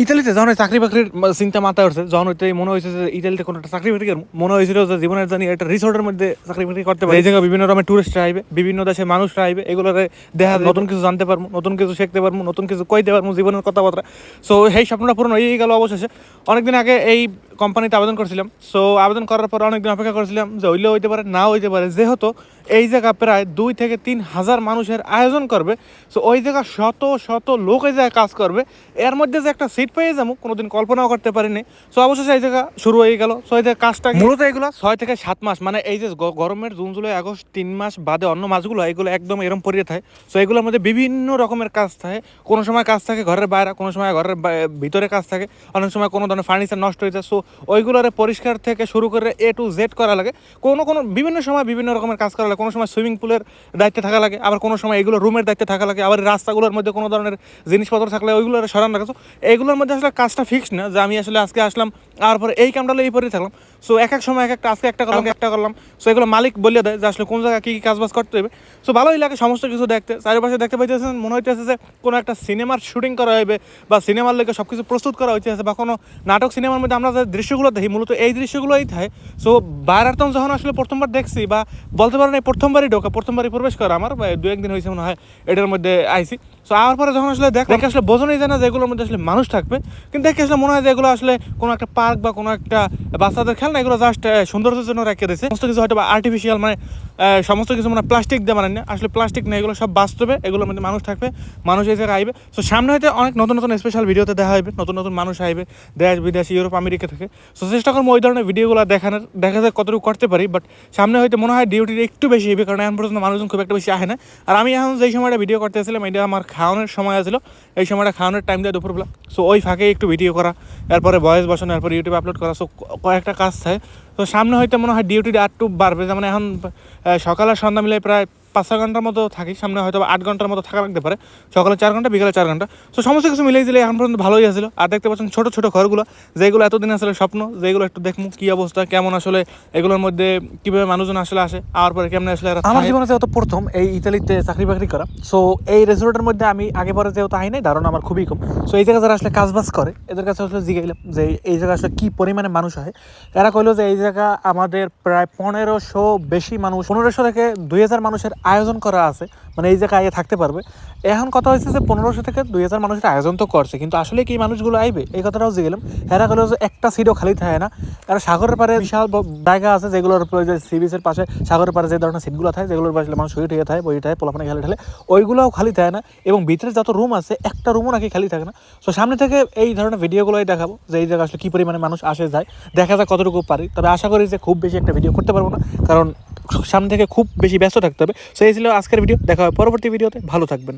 ইতালিতে যখন চাকরি বাকরির চিন্তা মাথায় উঠছে যখন ওইটা মনে হয়েছে যে ইতালিতে কোনো একটা চাকরি বাকরি মনে হয়েছিল যে জীবনের জানি একটা রিসোর্টের মধ্যে চাকরি বাকরি করতে পারে। এই জায়গায় বিভিন্ন রকমের টুরিস্ট আইবে বিভিন্ন দেশের মানুষরা আইবে এগুলোরে দেখা নতুন কিছু জানতে পারব নতুন কিছু শিখতে পারব নতুন কিছু কইতে পারব জীবনের কথাবার্তা। সো এই স্বপ্নটা পূরণ হয়ে গেল অবশেষে। অনেকদিন আগে এই কোম্পানিতে আবেদন করছিলাম। সো আবেদন করার পর অনেকদিন অপেক্ষা করছিলাম যে হইলেও হইতে পারে না হইতে পারে। যেহেতু এই জায়গা প্রায় দুই থেকে তিন হাজার মানুষের আয়োজন করবে সো ওই জায়গা শত শত লোক এই জায়গায় কাজ করবে। এর মধ্যে যে একটা সিট পেয়ে যাব কোনোদিন কল্পনাও করতে পারিনি। সো অবশেষে এই জায়গা শুরু হয়ে গেল। সো এই জায়গা কাজটা মূলত এগুলো? ছয় থেকে সাত মাস মানে এই যে গরমের জুন জুলাই আগস্ট তিন মাস বাদে অন্য মাসগুলো এগুলো একদম এরম পরিয়ে থাকে। সো এগুলোর মধ্যে বিভিন্ন রকমের কাজ থাকে। কোনো সময় কাজ থাকে ঘরের বাইরে কোনো সময় ঘরের ভিতরে কাজ থাকে। অনেক সময় কোনো ধরনের ফার্নিচার নষ্ট হয়ে যায়। সো ওইগুলোর পরিষ্কার থেকে শুরু করে এ টু জেড করা লাগে। কোনো কোনো বিভিন্ন সময় বিভিন্ন রকমের কাজ করা লাগে। কোনো সময় সুইমিং পুলের দায়িত্বে থাকা লাগে আবার কোনো সময় এগুলো রুমের দায়িত্বে থাকা লাগে আবার রাস্তাগুলোর মধ্যে কোনো ধরনের জিনিসপত্র থাকলে ওইগুলো সরান রাখা So, এইগুলোর মধ্যে আসলে কাজটা ফিক্স না যে আমি আসলে আজকে আসলাম আর পরে এই কামটা এই পরেই থাকলাম। সো এক এক সময় এক একটা আজকে একটা করলাম একটা করলাম। সো এগুলো মালিক বলে দেয় যে আসলে কোন জায়গায় কী কী কাজ বাজ করতে হবে। সো ভালোই লাগে সমস্ত কিছু দেখতে। চারিপাশে দেখতে পাইতেছেন মনে হইতেছে যে কোনো একটা সিনেমার শুটিং করা হবে বা সিনেমার লেগে সব কিছু প্রস্তুত করা হইতেছে বা কোনো নাটক সিনেমার মধ্যে আমরা দৃশ্যগুলো দেখি, মূলত এই দৃশ্যগুলোই থাকে। সো বাইরাতম যখন আসলে প্রথমবার দেখছি বা বলতে পারেন এই প্রথমবারই ঢোকা, প্রথমবারই প্রবেশ করা আমার দু একদিন হয়েছে মনে হয় এটার মধ্যে আইসি সো পরে যখন আসলে দেখ আসলে বোঝানোই যায় না যে এগুলোর মধ্যে আসলে মানুষ থাকবে। কিন্তু দেখে আসলে মনে হয় যে এগুলো আসলে কোনো একটা পার্ক বা কোনো একটা বাচ্চাদের খেলনা, এগুলো জাস্ট সৌন্দর্যের জন্য রেখে দিয়েছে। সমস্ত কিছু হয়তো বা আর্টিফিশিয়াল মানে সমস্ত কিছু মানে প্লাস্টিক দিয়ে না। আসলে প্লাস্টিক না এগুলো সব বাস্তবে, এগুলোর মধ্যে মানুষ থাকবে, মানুষ এই জায়গায় আইবে সো সামনে হয়তো অনেক নতুন নতুন স্পেশাল ভিডিওতে দেখা হবে নতুন নতুন মানুষ আইবে, দেশ, বিদেশ, ইউরোপ, আমেরিকা থেকে। সো চেষ্টা করব ওই ধরনের ভিডিওগুলো দেখানোর, দেখা যায় কতটুকু করতে পারি। বাট সামনে হয়তো মনে হয় ডিউটি একটু বেশি হবে কারণ এখন পর্যন্ত মানুষজন খুব একটা বেশি আসে না। আর আমি এখন যেই সময়টা ভিডিও করতেছিলাম এটা আমার খাওয়ানোর সময় আসলো। এই সময়টা খাওয়ানোর টাইম দেয় দুপুরবেলা। সো ওই ফাঁকে একটু ভিডিও করা এরপরে ভয়েস বসানো এরপর ইউটিউবে আপলোড করা। সো কয়েকটা কাজ থাকে। তো সামনে হয়তো মনে হয় ডিউটিটা আটটু বাড়বে। যেমন এখন আহ, সকাল আর সন্ধ্যা মিলে প্রায় পাঁচ ছয় ঘণ্টার মতো থাকি সামনে হয়তো বা আট ঘণ্টার মতো থাকা লাগতে পারে। সকালে চার ঘণ্টা বিকালে চার ঘণ্টা। তো সমস্ত কিছু মিলিয়ে দিলে এখন পর্যন্ত ভালোই আছিল। আর দেখতে পাচ্ছেন ছোটো ছোটো ঘরগুলো যেগুলো এতদিন আসলে স্বপ্ন যেগুলো একটু দেখব কী অবস্থা কেমন আসলে এগুলোর মধ্যে কীভাবে মানুষজন আসলে আসে আর পরে কেমন আসলে আমার জীবনে যেহেতু প্রথম এই ইতালিতে চাকরি বাকরি করা সো এই রেস্টুরেন্টের মধ্যে আমি আগে পরে যেহেতু আই নাই ধারণা আমার খুবই কম। সো এই জায়গায় যারা আসলে কাজ বাজ করে এদের কাছে আসলে জিগাইলাম যে এই জায়গায় আসলে কি পরিমাণে মানুষ হয় এরা কইলো যে এই জায়গা আমাদের প্রায় পনেরোশো বেশি মানুষ পনেরোশো থেকে দুই হাজার মানুষের আয়োজন করা আছে মানে এই জায়গায় থাকতে পারবে। এখন কথা হয়েছে যে পনেরোশো থেকে দুই হাজার মানুষের আয়োজন তো করছে, কিন্তু আসলে কি মানুষগুলো আইবে? এই কথাটাও গেলাম। হেরা কইলো যে একটা সিটও খালি থাকে না। আর সাগরের পারে বিশাল জায়গা আছে যেগুলোর সি বিচের পাশে, সাগরের পারে যে ধরনের সিটগুলো থাকে, যেগুলোর পাশে মানুষ শুয়ে ঠেয়ে থাকে বই থাকে, পোলাপানে খেলে ঠেলে, ওইগুলোও খালি থাকে না। এবং ভিতরে যত রুম আছে, একটা রুমও নাকি খালি থাকে না। সো সামনে থেকে এই ধরনের ভিডিওগুলোই দেখাবো, যে এই জায়গায় আসলে কী পরিমাণে মানুষ আসে, যায়। দেখা যায় কতটুকু পারি। তবে আশা করি যে খুব বেশি একটা ভিডিও করতে পারব না, কারণ সামনে থেকে খুব বেশি ব্যস্ত থাকতে হবে। সো এই ছিল আজকের ভিডিও দেখা হবে পরবর্তী ভিডিওতে ভালো থাকবেন।